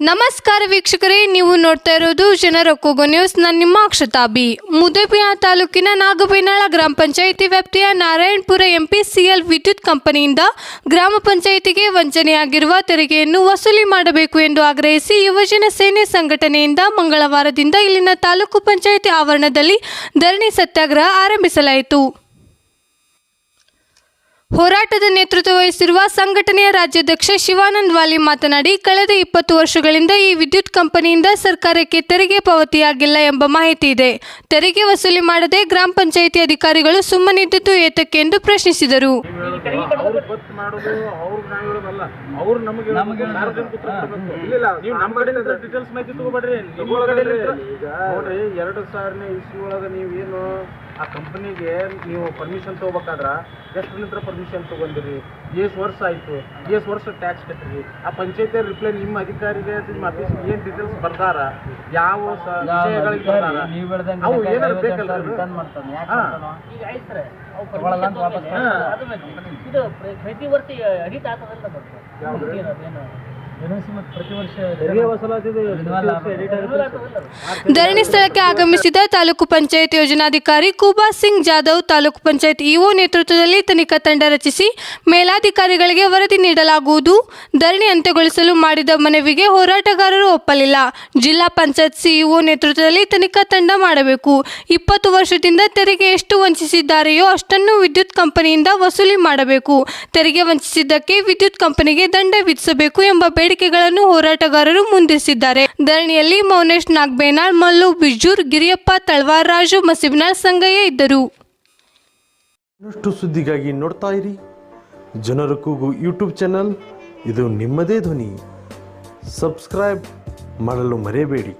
ನಮಸ್ಕಾರ ವೀಕ್ಷಕರೇ, ನೀವು ನೋಡ್ತಾ ಇರೋದು ಜನರ ಕೂಗು ನ್ಯೂಸ್. ನಾನು ನಿಮ್ಮ ಅಕ್ಷತಾಬಿ ಮುದೇಬಿಯ ತಾಲೂಕಿನ ನಾಗಬೇನಾಳ ಗ್ರಾಮ ಪಂಚಾಯಿತಿ ವ್ಯಾಪ್ತಿಯ ನಾರಾಯಣಪುರ ಎಂಪಿಸಿಎಲ್ ವಿದ್ಯುತ್ ಕಂಪನಿಯಿಂದ ಗ್ರಾಮ ಪಂಚಾಯಿತಿಗೆ ವಂಚನೆಯಾಗಿರುವ ತೆರಿಗೆಯನ್ನು ವಸೂಲಿ ಮಾಡಬೇಕು ಎಂದು ಆಗ್ರಹಿಸಿ ಯುವಜನ ಸೇನೆ ಸಂಘಟನೆಯಿಂದ ಮಂಗಳವಾರದಿಂದ ಇಲ್ಲಿನ ತಾಲೂಕು ಪಂಚಾಯಿತಿ ಆವರಣದಲ್ಲಿ ಧರಣಿ ಸತ್ಯಾಗ್ರಹ ಆರಂಭಿಸಲಾಯಿತು. ಹೋರಾಟದ ನೇತೃತ್ವ ವಹಿಸಿರುವ ಸಂಘಟನೆಯ ರಾಜ್ಯಾಧ್ಯಕ್ಷ ಶಿವಾನಂದ್ ವಾಲಿ ಮಾತನಾಡಿ ಕಳೆದ ಇಪ್ಪತ್ತು ವರ್ಷಗಳಿಂದ ಈ ವಿದ್ಯುತ್ ಕಂಪನಿಯಿಂದ ಸರ್ಕಾರಕ್ಕೆ ತೆರಿಗೆ ಪಾವತಿಯಾಗಿಲ್ಲ ಎಂಬ ಮಾಹಿತಿ ಇದೆ ತೆರಿಗೆ ವಸೂಲಿ ಮಾಡದೆ ಗ್ರಾಮ ಪಂಚಾಯಿತಿ ಅಧಿಕಾರಿಗಳು ಸುಮ್ಮನಿದ್ದದ್ದು ಏತಕ್ಕೆ ಎಂದು ಪ್ರಶ್ನಿಸಿದರು ಎರಡು ಆ ಕಂಪ್ನಿಗೆ ನೀವು ಪರ್ಮಿಷನ್ ತೊಗೋಬೇಕಾದ್ರೆ ಎಷ್ಟು ನಿಂತರ ಪರ್ಮಿಷನ್ ತಗೊಂಡಿರಿ. ಎಷ್ಟು ವರ್ಷ ಆಯ್ತು. ಎಷ್ಟು ವರ್ಷ ಟ್ಯಾಕ್ಸ್ ಕಟ್ಟಿರಿ. ಆ ಪಂಚಾಯತಿ ರಿಪ್ಲೈ ನಿಮ್ಮ ಅಧಿಕಾರಿಗೆ ನಿಮ್ಮ ಆಫೀಸ್ ಏನು ಡೀಟೇಲ್ಸ್ ಬರ್ತಾರ ಯಾವ ಅವು ಏನಾದ್ರು ಬೇಕಲ್ಲ ಪ್ರತಿ ವರ್ಷ ಅಡಿಟ್ ಆಗ್ತದಲ್ಲ ಧರಣಿ ಸ್ಥಳಕ್ಕೆ ಆಗಮಿಸಿದ ತಾಲೂಕು ಪಂಚಾಯತ್ ಯೋಜನಾಧಿಕಾರಿ ಕೂಬಾ ಸಿಂಗ್ ಜಾಧವ್ ತಾಲೂಕು ಪಂಚಾಯತ್ ಇಒ ನೇತೃತ್ವದಲ್ಲಿ ತನಿಖಾ ತಂಡ ರಚಿಸಿ ಮೇಲಾಧಿಕಾರಿಗಳಿಗೆ ವರದಿ ನೀಡಲಾಗುವುದು. ಧರಣಿ ಅಂತ್ಯಗೊಳಿಸಲು ಮಾಡಿದ ಮನವಿಗೆ ಹೋರಾಟಗಾರರು ಒಪ್ಪಲಿಲ್ಲ. ಜಿಲ್ಲಾ ಪಂಚಾಯತ್ ಸಿಇಒ ನೇತೃತ್ವದಲ್ಲಿ ತನಿಖಾ ತಂಡ ಮಾಡಬೇಕು. ಇಪ್ಪತ್ತು ವರ್ಷದಿಂದ ತೆರಿಗೆ ಎಷ್ಟು ವಂಚಿಸಿದ್ದಾರೆಯೋ ಅಷ್ಟನ್ನು ವಿದ್ಯುತ್ ಕಂಪನಿಯಿಂದ ವಸೂಲಿ ಮಾಡಬೇಕು. ತೆರಿಗೆ ವಂಚಿಸಿದ್ದಕ್ಕೆ ವಿದ್ಯುತ್ ಕಂಪನಿಗೆ ದಂಡ ವಿಧಿಸಬೇಕು ಎಂಬ ಬೇಡಿಕೆಗಳನ್ನು ಹೋರಾಟಗಾರರು ಮುಂದಿರಿಸಿದ್ದಾರೆ. ಧರಣಿಯಲ್ಲಿ ಮೌನೇಶ್ ನಾಗ್ಬೇನಾಳ್, ಮಲ್ಲು ಬಿಜೂರ್ ಗಿರಿಯಪ್ಪ ತಳವಾರ್, ರಾಜು ಮಸಿಬ್ನಾಳ್ ಸಂಗಯ್ಯ ಇದ್ದರು. ಇನ್ನಷ್ಟು ಸುದ್ದಿಗಾಗಿ ನೋಡ್ತಾ ಇರಿ. ಜನರ ಕೂಗು ಯೂಟ್ಯೂಬ್ ಚಾನಲ್. ಇದು ನಿಮ್ಮದೇ ಧ್ವನಿ. ಸಬ್ಸ್ಕ್ರೈಬ್ ಮಾಡಲು ಮರೆಯಬೇಡಿ.